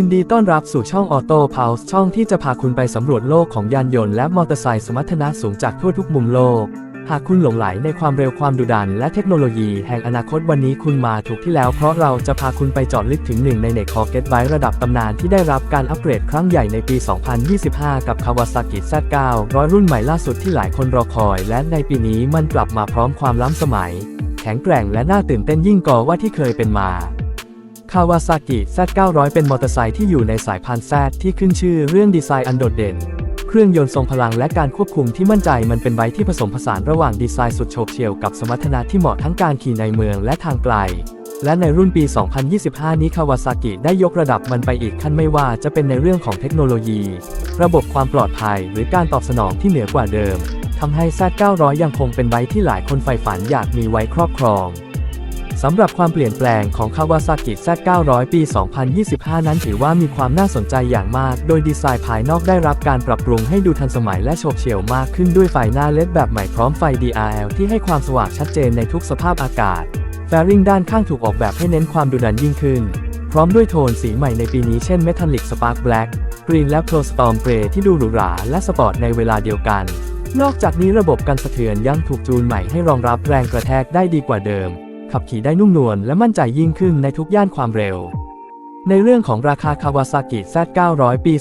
ยินดีต้อนรับสู่ช่อง Auto Pulse ช่องที่จะพาคุณไปสำรวจโลกของยานยนต์และมอเตอร์ไซค์สมรรถนะสูงจากทั่วทุกมุมโลก หากคุณหลงไหลในความเร็วความดุดันและเทคโนโลยีแห่งอนาคตวันนี้คุณมาถูกที่แล้วเพราะเราจะพาคุณไปเจอดลึกถึงหนึ่งในเน็ตคอเก็ตไวระดับตำนานที่ได้รับการอัปเกรดครั้งใหญ่ในปี 2025 กับ Kawasaki Z9 ร้อยรุ่นใหม่ล่าสุดที่หลายคนรอคอย และในปีนี้มันกลับมาพร้อมความล้ำสมัย แข็งแกร่งและน่าตื่นเต้นยิ่งกว่าที่เคยเป็นมา คาวาซากิ Z900 เป็นมอเตอร์ไซค์ที่อยู่ในสายพันธุ์ Z ที่ขึ้นชื่อเรื่องดีไซน์อันโดดเด่น เครื่องยนต์ทรงพลังและการควบคุมที่มั่นใจมันเป็นไบที่ผสมผสานระหว่างดีไซน์สุดโฉบเฉี่ยวกับสมรรถนะที่เหมาะทั้งการขี่ในเมืองและทางไกล และในรุ่นปี 2025 นี้คาวาซากิได้ยกระดับมันไปอีกขั้นไม่ว่าจะเป็นในเรื่องของเทคโนโลยี ระบบความปลอดภัย หรือการตอบสนองที่เหนือกว่าเดิมทำให้ Z900 ยังคงเป็นไบที่หลายคนใฝ่ฝันอยากมีไว้ครอบครอง สำหรับความเปลี่ยนแปลงของ Kawasaki Z900 ปี 2025 นั้นถือว่ามีความน่าสนใจอย่างมาก โดยดีไซน์ภายนอกได้รับการปรับปรุงให้ดูทันสมัยและโฉบเฉี่ยวมากขึ้นด้วยไฟหน้าเลดแบบใหม่พร้อมไฟ DRL ที่ให้ความสว่างชัดเจนในทุกสภาพอากาศ แฟริงด้านข้างถูกออกแบบให้เน้นความดุดันยิ่งขึ้น พร้อมด้วยโทนสีใหม่ในปีนี้เช่น Metallic Spark Black Green และ Pro Storm Grey ที่ดูหรูหราและสปอร์ตในเวลาเดียวกัน นอกจากนี้ระบบกันสะเทือนยังถูกจูนใหม่ให้รองรับแรงกระแทกได้ดีกว่าเดิม ขับขี่ได้นุ่มนวลและมั่นใจยิ่งขึ้นในทุกย่านความเร็ว ในเรื่องของราคา Kawasaki Z900 ปี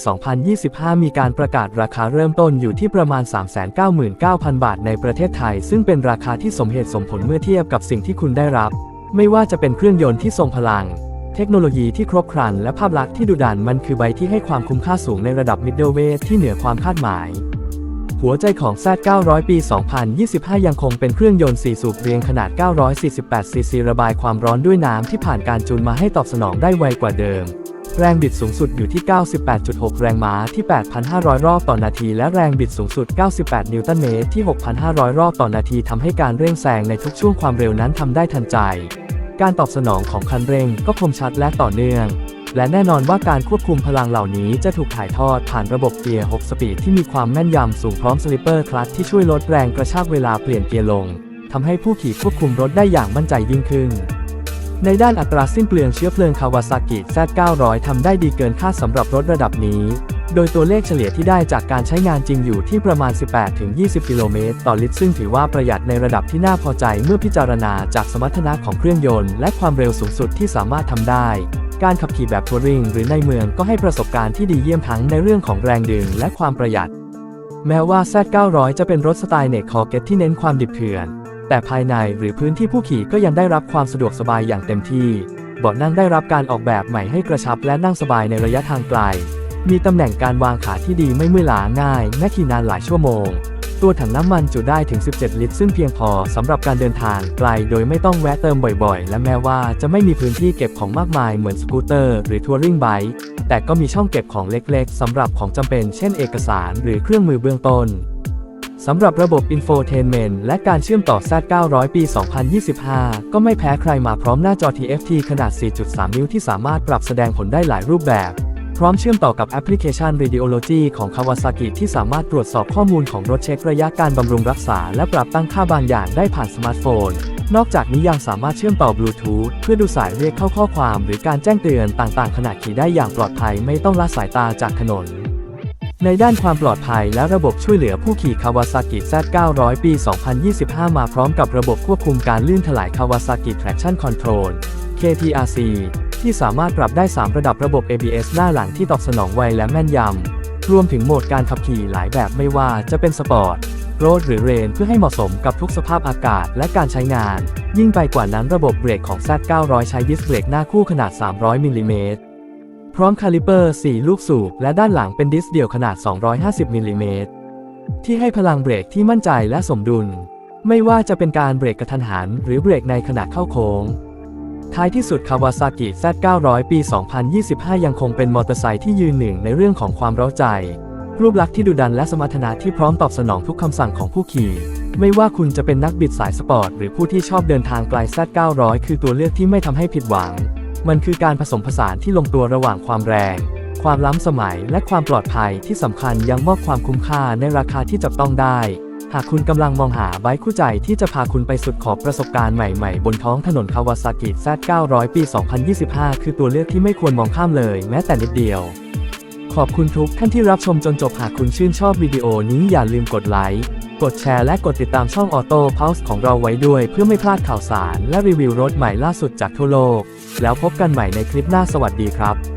2025 มีการประกาศราคาเริ่มต้นอยู่ที่ประมาณ 399,000 บาทในประเทศไทย ซึ่งเป็นราคาที่สมเหตุสมผลเมื่อเทียบกับสิ่งที่คุณได้รับ ไม่ว่าจะเป็นเครื่องยนต์ที่ทรงพลัง เทคโนโลยีที่ครบครัน และภาพลักษณ์ที่ดุดันมันคือใบที่ให้ความคุ้มค่าสูงในระดับ middleweight ที่เหนือความคาดหมาย หัวใจของ Z900 ปี 2025 ยังคงเป็นเครื่องยนต์ 4 สูบเรียงขนาด 948 ซีซีระบายความร้อนด้วยน้ำที่ผ่านการจูนมาให้ตอบสนองได้ไวกว่าเดิม แรงบิดสูงสุดอยู่ที่ 98.6 แรงม้าที่ 8,500 รอบต่อนาที และแรงบิดสูงสุด 98 นิวตันเมตรที่ 6,500 รอบต่อนาทีทำให้การเร่งแซงในทุกช่วงความเร็วนั้นทำได้ทันใจ การตอบสนองของคันเร่งก็คมชัดและต่อเนื่อง และแน่นอนว่าการควบคุมพลังเหล่านี้จะถูกถ่ายทอดผ่านระบบเกียร์ 6 สปีดที่มีความแม่นยำสูงพร้อมสลิปเปอร์คลัตช์ที่ช่วยลดแรงกระชากเวลาเปลี่ยนเกียร์ลงทำให้ผู้ขี่ควบคุมรถได้อย่างมั่นใจยิ่งขึ้น ในด้านอัตราสิ้นเปลืองเชื้อเพลิงคาวาซากิ Z900 ทำได้ดีเกินคาดสำหรับรถระดับนี้ โดยตัวเลขเฉลี่ยที่ได้จากการใช้งานจริงอยู่ที่ประมาณ 18-20 กิโลเมตรต่อลิตร ซึ่งถือว่าประหยัดในระดับที่น่าพอใจเมื่อพิจารณาจากสมรรถนะของเครื่องยนต์และความเร็วสูงสุดที่สามารถทำได้ การขับขี่แบบทัวริงหรือในเมืองก็ให้ประสบการณ์ที่ดีเยี่ยมทั้งในเรื่องของแรงดึงและความประหยัด แม้ว่า Z900 จะเป็นรถสไตล์เนคคอเกตที่เน้นความดิบเถื่อน แต่ภายในหรือพื้นที่ผู้ขี่ก็ยังได้รับความสะดวกสบายอย่างเต็มที่เบาะนั่งได้รับการออกแบบใหม่ให้กระชับและนั่งสบายในระยะทางไกล มีตำแหน่งการวางขาที่ดีไม่เมื่อยล้าง่ายแม้ขี่นานหลายชั่วโมง ตัวถังน้ำมันจุได้ถึง 17 ลิตร ซึ่งเพียงพอสำหรับการเดินทางไกลโดยไม่ต้องแวะเติมบ่อยๆ และแม้ว่าจะไม่มีพื้นที่เก็บของมากมายเหมือนสกูตเตอร์หรือทัวริงไบค์แต่ก็มีช่องเก็บของเล็กๆสำหรับของจำเป็นเช่นเอกสารหรือเครื่องมือเบื้องต้นสำหรับระบบ Infotainment และการเชื่อมต่อ Z900 ปี 2025 ก็ไม่แพ้ใครมาพร้อมหน้าจอ TFT ขนาด 4.3 นิ้วที่สามารถปรับแสดงผลได้หลายรูปแบบ พร้อมเชื่อมต่อกับแอปพลิเคชัน Radiology ของ Kawasaki ที่สามารถตรวจสอบข้อมูลของรถเช็คระยะการบำรุงรักษา และปรับตั้งค่าบางอย่างได้ผ่านสมาร์ทโฟน นอกจากนี้ยังสามารถเชื่อมต่อบลูทูธเพื่อดูสายเรียกเข้าข้อความ หรือการแจ้งเตือนต่างๆ ขณะขี่ได้อย่างปลอดภัยไม่ต้องละสายตาจากถนนในด้านความปลอดภัยและระบบช่วยเหลือผู้ขี่ Kawasaki Z900 ปี 2025 มาพร้อมกับระบบควบคุมการลื่นถลาย Kawasaki Traction Control KTRC ที่สามารถปรับได้ 3 ระดับระบบ ABS หน้าหลังที่ตอบสนองไวและแม่นยำ รวมถึงโหมดการขับขี่หลายแบบไม่ว่าจะเป็นสปอร์ตโรดหรือเรนเพื่อให้เหมาะสมกับทุกสภาพอากาศและการใช้งาน ยิ่งไปกว่านั้นระบบเบรกของ Z900 ใช้ดิสเบรกหน้าคู่ขนาด 300 มิลลิเมตร พร้อมคาลิเปอร์ 4 ลูกสูบ และด้านหลังเป็นดิสเดี่ยวขนาด 250 มิลลิเมตร ที่ให้พลังเบรกที่มั่นใจและสมดุล ไม่ว่าจะเป็นการเบรกกระทันหัน หรือเบรกในขณะเข้าโค้ง ท้ายที่สุด Kawasaki Z900 ปี 2025 ยังคงเป็นมอเตอร์ไซค์ที่ยืนหนึ่งในเรื่องของความเร้าใจ รูปลักษณ์ที่ดุดันและสมรรถนะที่พร้อมตอบสนองทุกคำสั่งของผู้ขี่ ไม่ว่าคุณจะเป็นนักบิดสายสปอร์ต หรือผู้ที่ชอบเดินทางไกล Z900 คือตัวเลือกที่ไม่ทำให้ผิดหวัง มันคือการผสมผสานที่ลงตัวระหว่างความแรง ความล้ำสมัยและความปลอดภัยที่สำคัญยังมอบความคุ้มค่าในราคาที่จับต้องได้ หากคุณกำลังมองหาไบค์คู่ใจที่จะพาคุณไปสุดขอบประสบการณ์ใหม่ๆ บนท้องถนนคาวาซากิ Z900 ปี 2025 คือตัวเลือกที่ไม่ควรมองข้ามเลยแม้แต่นิดเดียว ขอบคุณทุกท่านที่รับชมจนจบหากคุณชื่นชอบวิดีโอนี้อย่าลืมกดไลค์ กดแชร์และกดติดตามช่อง Auto Pulse ของเราไว้ด้วย เพื่อไม่พลาดข่าวสาร และรีวิวรถใหม่ล่าสุดจากทั่วโลก แล้วพบกันใหม่ในคลิปหน้าสวัสดีครับ